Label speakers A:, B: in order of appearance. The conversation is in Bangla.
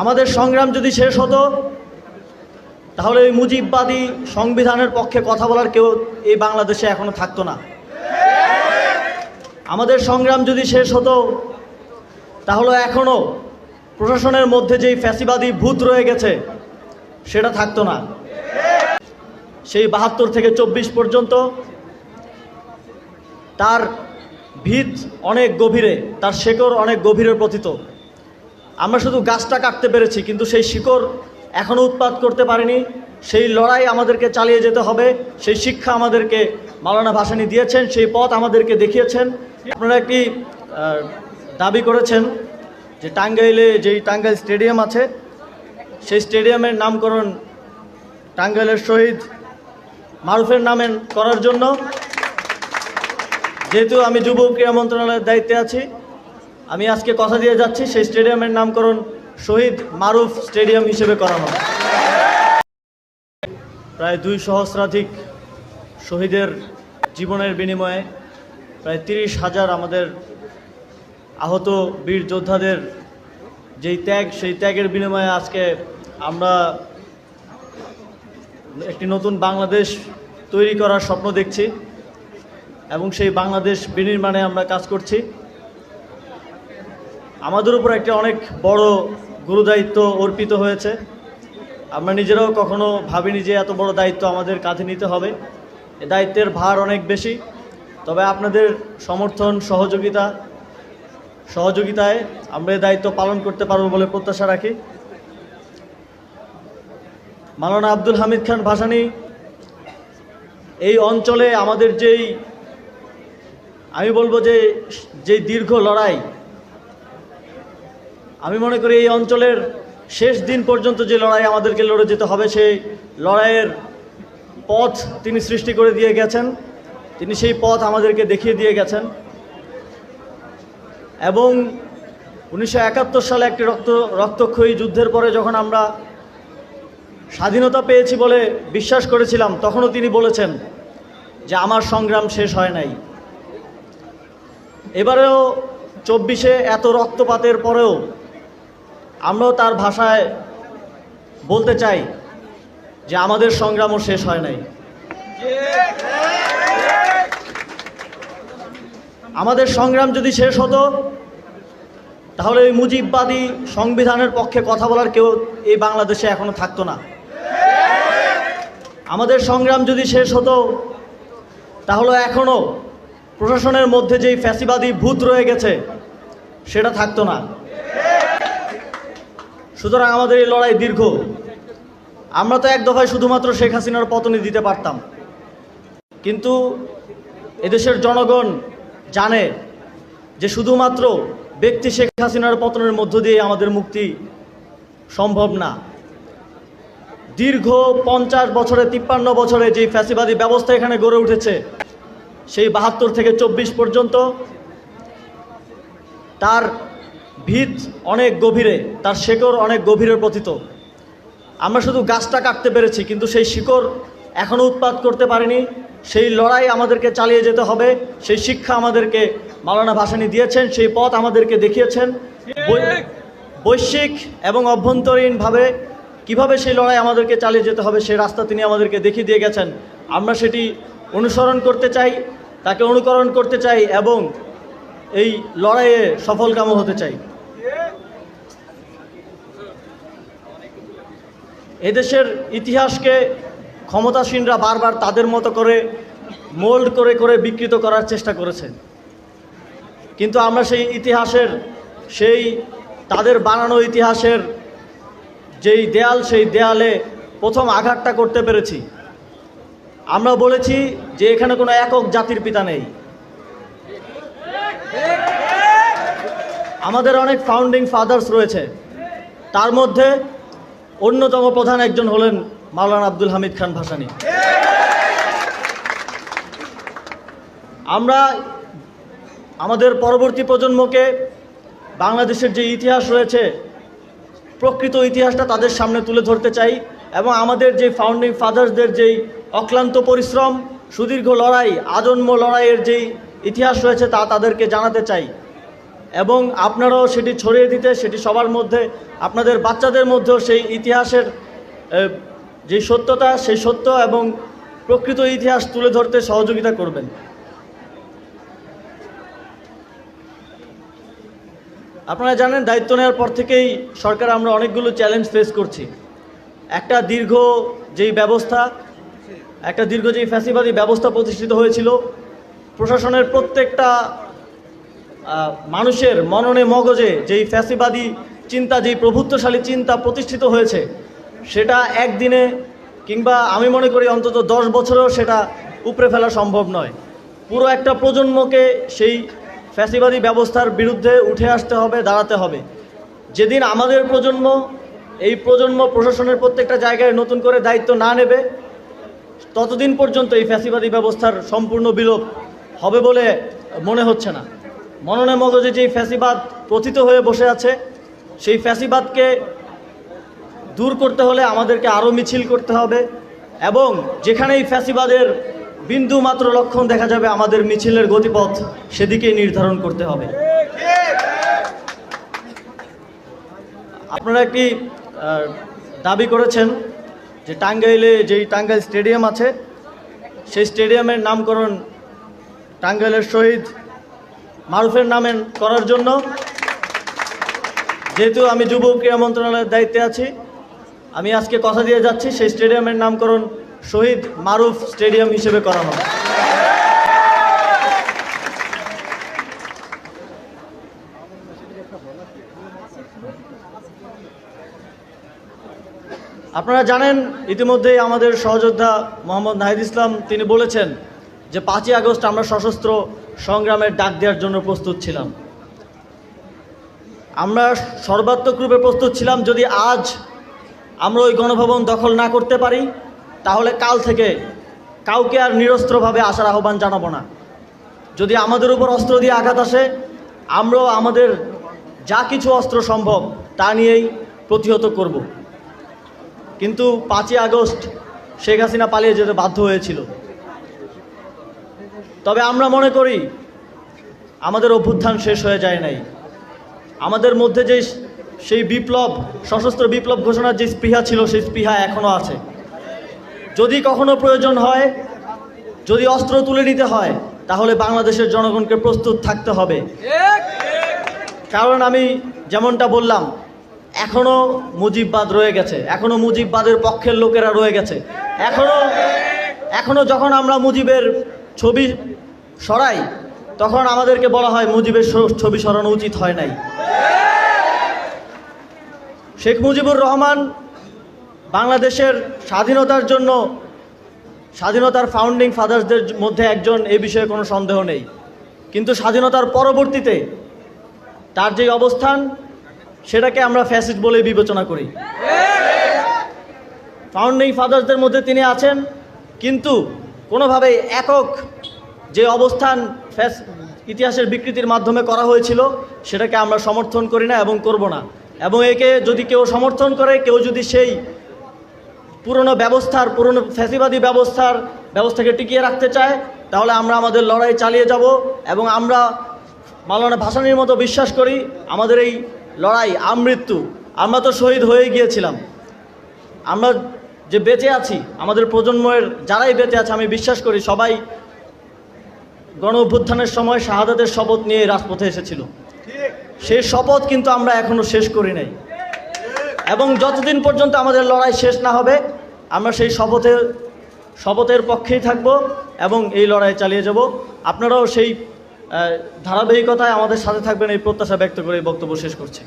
A: আমাদের সংগ্রাম যদি শেষ হতো, তাহলে ওই মুজিববাদী সংবিধানের পক্ষে কথা বলার কেউ এই বাংলাদেশে এখনও থাকতো না। আমাদের সংগ্রাম যদি শেষ হতো, তাহলে এখনও প্রশাসনের মধ্যে যেই ফ্যাসিবাদী ভূত রয়ে গেছে, সেটা থাকতো না। সেই বাহাত্তর থেকে চব্বিশ পর্যন্ত তার ভিত অনেক গভীরে, তার শেকড় অনেক গভীরে পতিত। আমরা শুধু গাছটা কাটতে পেরেছি, কিন্তু সেই শিকড় এখনও উৎপাদ করতে পারিনি। সেই লড়াই আমাদেরকে চালিয়ে যেতে হবে। সেই শিক্ষা আমাদেরকে মাওলানা ভাসানি দিয়েছেন, সেই পথ আমাদেরকে দেখিয়েছেন। আপনারা একটি দাবি করেছেন যে টাঙ্গাইলে যেই টাঙ্গাইল স্টেডিয়াম আছে, সেই স্টেডিয়ামের নামকরণ টাঙ্গাইলের শহীদ মারুফের নামে করার জন্য? যেহেতু আমি যুব ক্রীড়া মন্ত্রণালয়ের দায়িত্বে আছি আমি আজকে কথা দিয়ে যাচ্ছি, সেই স্টেডিয়ামের নামকরণ শহীদ মারুফ স্টেডিয়াম হিসেবে করানো হবে। প্রায় দুই সহস্রাধিক শহীদের জীবনের বিনিময়ে প্রায় তিরিশ হাজার আমাদের আহত বীর যোদ্ধাদের যেই ত্যাগ, সেই ত্যাগের বিনিময়ে আজকে আমরা একটি নতুন বাংলাদেশ তৈরি করার স্বপ্ন দেখছি এবং সেই বাংলাদেশ বিনির্মাণে আমরা কাজ করছি আমাদের উপর একটা অনেক বড় গুরুদায়িত্ব অর্পিত হয়েছে। আমরা নিজেরাও কখনো ভাবিনি যে এত বড় দায়িত্ব আমাদের কাঁধে নিতে হবে। এ দায়িত্বের ভার অনেক বেশি। তবে আপনাদের সমর্থন, সহযোগিতা, সহযোগিতায় আমরা এই দায়িত্ব পালন করতে পারব বলে প্রত্যাশা রাখি। মালানা আব্দুল হামিদ খান ভাসানি, এই অঞ্চলে আমাদের যেই, আমি বলব যে যে দীর্ঘ লড়াই আমি মনে করি এই অঞ্চলের শেষ দিন পর্যন্ত যে লড়াই আমাদেরকে লড়ে যেতে হবে, সেই লড়াইয়ের পথ তিনি সৃষ্টি করে দিয়ে গেছেন। তিনি সেই পথ আমাদেরকে দেখিয়ে দিয়ে গেছেন। এবং উনিশশো একাত্তর সালে একটি রক্ত, রক্তক্ষয়ী যুদ্ধের পরে যখন আমরা স্বাধীনতা পেয়েছি বলে বিশ্বাস করেছিলাম, তখনও তিনি বলেছেন যে আমার সংগ্রাম শেষ হয় নাই। এবারেও চব্বিশে এত রক্তপাতের পরেও আমরাও তার ভাষায় বলতে চাই যে আমাদের সংগ্রামও শেষ হয় নাই। আমাদের সংগ্রাম যদি শেষ হতো, তাহলে এই মুজিববাদী সংবিধানের পক্ষে কথা বলার কেউ এই বাংলাদেশে এখনও থাকতো না। আমাদের সংগ্রাম যদি শেষ হতো, তাহলে এখনও প্রশাসনের মধ্যে যেই ফ্যাসিবাদী ভূত রয়ে গেছে, সেটা থাকতো না। সুতরাং আমাদের এই লড়াই দীর্ঘ। আমরা তো এক দফায় শুধুমাত্র শেখ হাসিনার পতনই দিতে পারতাম। কিন্তু এদেশের জনগণ জানে যে শুধুমাত্র ব্যক্তি শেখ হাসিনার পতনের মধ্য দিয়ে আমাদের মুক্তি সম্ভব না। দীর্ঘ পঞ্চাশ বছরে, তিপ্পান্ন বছরে যে ফ্যাসিবাদী ব্যবস্থা এখানে গড়ে উঠেছে, সেই বাহাত্তর থেকে চব্বিশ পর্যন্ত তার ভিত অনেক গভীরে, তার শেকড় অনেক গভীরে পতিত। আমরা শুধু গাছটা কাটতে পেরেছি, কিন্তু সেই শিকড় এখনও উৎপাদ করতে পারিনি। সেই লড়াই আমাদেরকে চালিয়ে যেতে হবে, সেই শিক্ষা আমাদেরকে মাওলানা ভাসানি দিয়েছেন, সেই পথ আমাদেরকে দেখিয়েছেন। বৈশ্বিক এবং অভ্যন্তরীণভাবে কীভাবে সেই লড়াই আমাদেরকে চালিয়ে যেতে হবে, সেই রাস্তা তিনি আমাদেরকে দেখিয়ে দিয়ে গেছেন। আমরা সেটি অনুসরণ করতে চাই, তাকে অনুকরণ করতে চাই এবং এই লড়াইয়ে সফলকাম হতে চাই। এদেশের ইতিহাসকে ক্ষমতাসীনরা বারবার তাদের মতো করে মোল্ড করে করে বিকৃত করার চেষ্টা করেছে। কিন্তু আমরা সেই ইতিহাসের, সেই তাদের বানানো ইতিহাসের যেই দেয়াল, সেই দেয়ালে প্রথম আঘাতটা করতে পেরেছি। আমরা বলেছি যে এখানে কোনো একক জাতির পিতা নেই। আমাদের অনেক ফাউন্ডিং ফাদার্স রয়েছে। তার মধ্যে অন্যতম প্রধান একজন হলেন মাওলানা আব্দুল হামিদ খান ভাসানী। আমরা আমাদের পরবর্তী প্রজন্মকে বাংলাদেশের যে ইতিহাস রয়েছে, প্রকৃত ইতিহাসটা তাদের সামনে তুলে ধরতে চাই এবং আমাদের যে ফাউন্ডিং ফাদার্সদের যেই অক্লান্ত পরিশ্রম, সুদীর্ঘ লড়াই, আজন্ম লড়াইয়ের যেই ইতিহাস রয়েছে তা তাদেরকে জানাতে চাই। এবং আপনারাও সেটি ছড়িয়ে দিতে, সেটি সবার মধ্যে, আপনাদের বাচ্চাদের মধ্যেও সেই ইতিহাসের যে সত্যতা, সেই সত্য এবং প্রকৃত ইতিহাস তুলে ধরতে সহযোগিতা করবেন। আপনারা জানেন, দায়িত্ব নেওয়ার পর থেকেই সরকার আমরা অনেকগুলো চ্যালেঞ্জ ফেস করছি। একটা দীর্ঘ যেই ব্যবস্থা, একটা দীর্ঘ যেই ফ্যাসিবাদী ব্যবস্থা প্রতিষ্ঠিত হয়েছিল, প্রশাসনের প্রত্যেকটা মানুষের মননে মগজে যেই ফ্যাসিবাদী চিন্তা, যেই প্রভুত্বশালী চিন্তা প্রতিষ্ঠিত হয়েছে, সেটা একদিনে কিংবা আমি মনে করি অন্তত দশ বছরেও সেটা উপড়ে ফেলা সম্ভব নয়। পুরো একটা প্রজন্মকে সেই ফ্যাসিবাদী ব্যবস্থার বিরুদ্ধে উঠে আসতে হবে, দাঁড়াতে হবে। যেদিন আমাদের প্রজন্ম, এই প্রজন্ম প্রশাসনের প্রত্যেকটা জায়গায় নতুন করে দায়িত্ব না নেবে, ততদিন পর্যন্ত এই ফ্যাসিবাদী ব্যবস্থার সম্পূর্ণ বিলোপ হবে বলে মনে হচ্ছে না। মননে মগজে যেই ফ্যাসিবাদ প্রথিত হয়ে বসে আছে, সেই ফ্যাসিবাদকে দূর করতে হলে আমাদেরকে আরও মিছিল করতে হবে এবং যেখানেই ফ্যাসিবাদের বিন্দু মাত্র লক্ষণ দেখা যাবে, আমাদের মিছিলের গতিপথ সেদিকেই নির্ধারণ করতে হবে। আপনারা একটি দাবি করেছেন যে টাঙ্গাইলে যেই টাঙ্গাইল স্টেডিয়াম আছে, সেই স্টেডিয়ামের নামকরণ টাঙ্গাইলের শহীদ মারুফের নামে করার জন্য। যেহেতু আমি যুব ক্রীড়া মন্ত্রণালয়ের দায়িত্বে আছি, আমি আজকে কথা দিয়ে যাচ্ছি, সেই স্টেডিয়ামের নামকরণ শহীদ মারুফ স্টেডিয়াম হিসেবে করা হবে আপনারা জানেন, ইতিমধ্যেই আমাদের সহযোদ্ধা মোহাম্মদ নাহিদ ইসলাম, তিনি বলেছেন যে পাঁচই আগস্ট আমরা সশস্ত্র সংগ্রামের ডাক দেওয়ার জন্য প্রস্তুত ছিলাম। আমরা সর্বাত্মক রূপে প্রস্তুত ছিলাম, যদি আজ আমরা ওই গণভবন দখল না করতে পারি, তাহলে কাল থেকে কাউকে আর নিরস্ত্রভাবে আসার আহ্বান জানাব না। যদি আমাদের উপর অস্ত্র দিয়ে আঘাত আসে, আমরাও আমাদের যা কিছু অস্ত্র সম্ভব তা নিয়েই প্রতিহত করব। কিন্তু পাঁচই আগস্ট শেখ হাসিনা পালিয়ে যেতে বাধ্য হয়েছিল। তবে আমরা মনে করি আমাদের অভ্যুত্থান শেষ হয়ে যায় নাই। আমাদের মধ্যে যে সেই বিপ্লব, সশস্ত্র বিপ্লব ঘোষণার যে স্পৃহা ছিল, সেই স্পৃহা এখনও আছে। যদি কখনো প্রয়োজন হয়, যদি অস্ত্র তুলে নিতে হয়, তাহলে বাংলাদেশের জনগণকে প্রস্তুত থাকতে হবে। কারণ আমি যেমনটা বললাম এখনও মুজিববাদ রয়ে গেছে। এখনও মুজিববাদের পক্ষের লোকেরা রয়ে গেছে। এখনও এখনও যখন আমরা মুজিবের ছবি সরাই। তখন আমাদেরকে বলা হয়, মুজিবের ছবি সরানো উচিত হয় নাই। শেখ মুজিবুর রহমান বাংলাদেশের স্বাধীনতার জন্য, স্বাধীনতার ফাউন্ডিং ফাদার্সদের মধ্যে একজন, এ বিষয়ে কোনো সন্দেহ নেই। কিন্তু স্বাধীনতার পরবর্তীতে তার যে অবস্থান, সেটাকে আমরা ফ্যাসিস্ট বলে বিবেচনা করি। ফাউন্ডিং ফাদার্সদের মধ্যে তিনি আছেন, কিন্তু কোনোভাবেই একক যে অবস্থান ফ্যাস ইতিহাসের বিকৃতির মাধ্যমে করা হয়েছিল, সেটাকে আমরা সমর্থন করি না এবং করব না। এবং একে যদি কেউ সমর্থন করে, কেউ যদি সেই পুরনো ব্যবস্থার, পুরনো ফ্যাসিবাদী ব্যবস্থার ব্যবস্থাকে টিকিয়ে রাখতে চায়, তাহলে আমরা আমাদের লড়াই চালিয়ে যাব এবং আমরা মালানা ভাসানির মতো বিশ্বাস করি, আমাদের এই লড়াই আমৃত্যু। আমরা তো শহীদ হয়ে গিয়েছিলাম। আমরা যে বেঁচে আছি, আমাদের প্রজন্মের যারাই বেঁচে আছে, আমি বিশ্বাস করি সবাই গণ অভ্যুত্থানের সময় শাহাদাতের শপথ নিয়ে রাজপথে এসেছিল। সেই শপথ কিন্তু আমরা এখনও শেষ করি নাই। এবং যতদিন পর্যন্ত আমাদের লড়াই শেষ না হবে, আমরা সেই শপথের শপথের পক্ষেই থাকব এবং এই লড়াই চালিয়ে যাব। আপনারাও সেই ধারাবাহিকতায় আমাদের সাথে থাকবেন এই প্রত্যাশা ব্যক্ত করে বক্তব্য শেষ করছি।